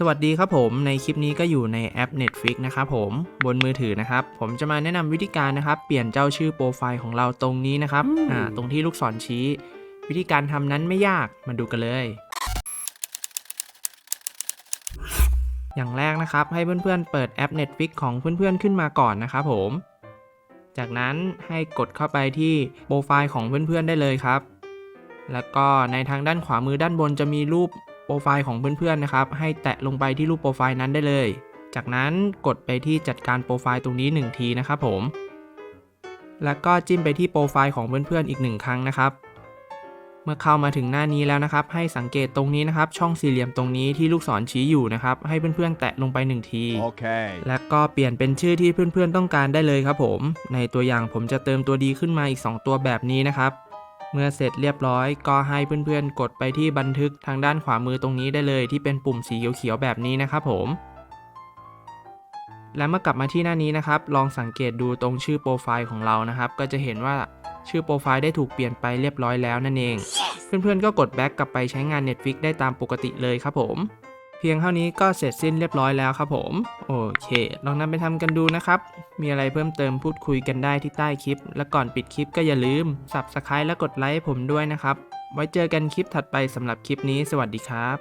สวัสดีครับผมในคลิปนี้ก็อยู่ในแอป Netflix นะครับผมบนมือถือนะครับผมจะมาแนะนำวิธีการนะครับ เปลี่ยนเจ้าชื่อโปรไฟล์ของเราตรงนี้นะครับอืมอ่าตรงที่ลูกศรชี้ วิธีการทำนั้นไม่ยากมาดูกันเลย อย่างแรกนะครับ ให้เพื่อนๆเปิดแอป Netflix ของเพื่อนๆขึ้นมาก่อนนะครับผม จากนั้นให้กดเข้าไปที่โปรไฟล์ของเพื่อนๆได้เลยครับ แล้วก็ในทางด้านขวามือด้านบนจะมีรูป โปรไฟล์ของเพื่อนๆนะครับ ให้แตะลงไปที่รูปโปรไฟล์นั้นได้เลย จากนั้นกดไปที่จัดการโปรไฟล์ตรงนี้ 1 ทีนะครับผม แล้วก็จิ้มไปที่โปรไฟล์ของเพื่อนๆอีกหนึ่งครั้งนะครับ เมื่อเข้ามาถึงหน้านี้แล้วนะครับ ให้สังเกตตรงนี้นะครับ ช่องสี่เหลี่ยมตรงนี้ที่ลูกศรชี้อยู่นะครับ ให้เพื่อนๆแตะลงไปหนึ่งที Okay. และก็เปลี่ยนเป็นชื่อที่เพื่อนๆต้องการได้เลยครับผม ในตัวอย่างผมจะเติมตัวดีขึ้นมาอีก 2 ตัวแบบนี้นะครับ เมื่อเสร็จเรียบร้อย ก็ให้เพื่อนๆ กดไปที่บันทึกทางด้านขวามือตรงนี้ได้เลยที่เป็นปุ่มสีเขียวๆแบบนี้นะครับผมและเมื่อกลับมาที่หน้านี้นะครับ ลองสังเกตดูตรงชื่อโปรไฟล์ของเรานะครับ ก็จะเห็นว่าชื่อโปรไฟล์ได้ถูกเปลี่ยนไปเรียบร้อยแล้วนั่นเอง เพื่อนๆก็กดแบ็กกลับไปใช้งาน Netflix ได้ตามปกติเลยครับผม พียงเท่านี้ก็เสร็จสิ้นเรียบร้อยแล้วครับผม โอเค ลองนำไปทำกันดูนะครับ มีอะไรเพิ่มเติมพูดคุยกันได้ที่ใต้คลิป และก่อนปิดคลิปก็อย่าลืม Subscribe และกดไลค์ผมด้วยนะครับ ไว้เจอกันคลิปถัดไปสำหรับคลิปนี้ สวัสดีครับ